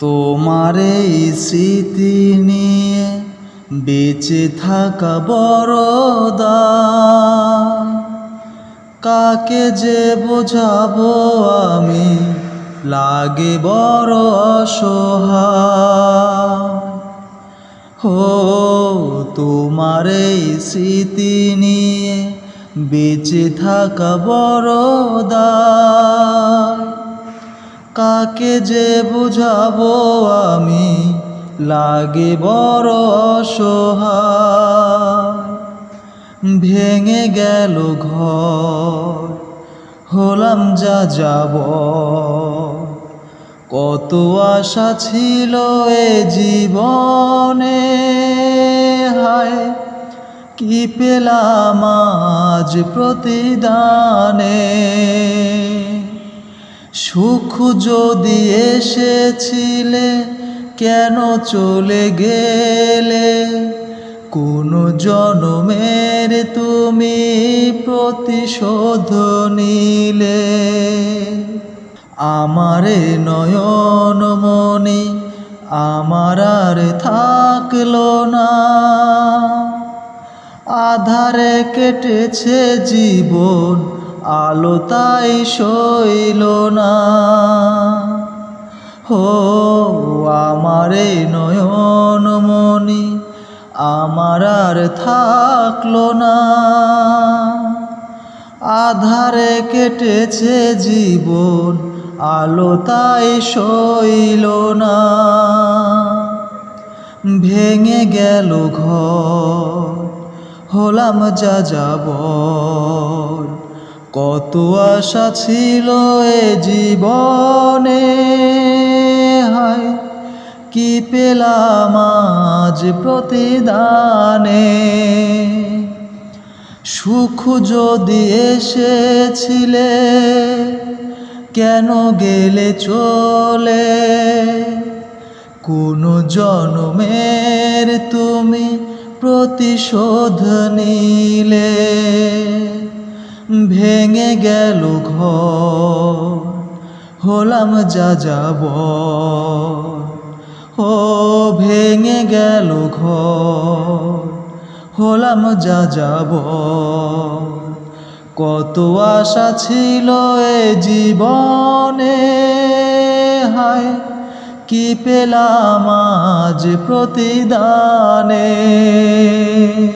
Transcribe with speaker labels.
Speaker 1: তোমার এই স্মৃতি নিয়ে বেঁচে থাকা বড়দা কাকে যে বোঝাবো আমি? লাগে বড় অসহায়। হো, তোমার এই স্মৃতি নিয়ে বেঁচে থাকা বড়দা কাকে যে বুঝাবো আমি, লাগে বড় অসহায়। ভেঙে গেল ঘর, হলাম যা যাব। কত আশা ছিল এ জীবনে, হায়, কি পেলাম আজ প্রতিদানে? সুখ যদি এসেছিলে, কেন চলে গেলে? কোন জনমের তুমি প্রতিশোধ নিলে? আমারে নয়ন মনে আমার আর থাকল না। আধারে কেটেছে জীবন আলো তাই সইল না। হো, আমারে নয়ন মনি, আমার আর থাকল না। আধারে কেটেছে জীবন, আলো তাই সইল না। ভেঙে গেল ঘর, হলাম যা যাব কত আশা ছিল এ জীবনে? হায়, কি পেলাম আজ প্রতিদানে? সুখ যদি এসেছিলে, কেন গেলে চলে? কোন জনমের তুমি প্রতিশোধ নিলে? ভেঙে গেল ঘর। হলাম যা যাব ও, ভেঙে গেল ঘর। হলাম যা যাব কত আশা ছিল এ জীবনে। হায়, কি পেলাম আজ প্রতিদানে।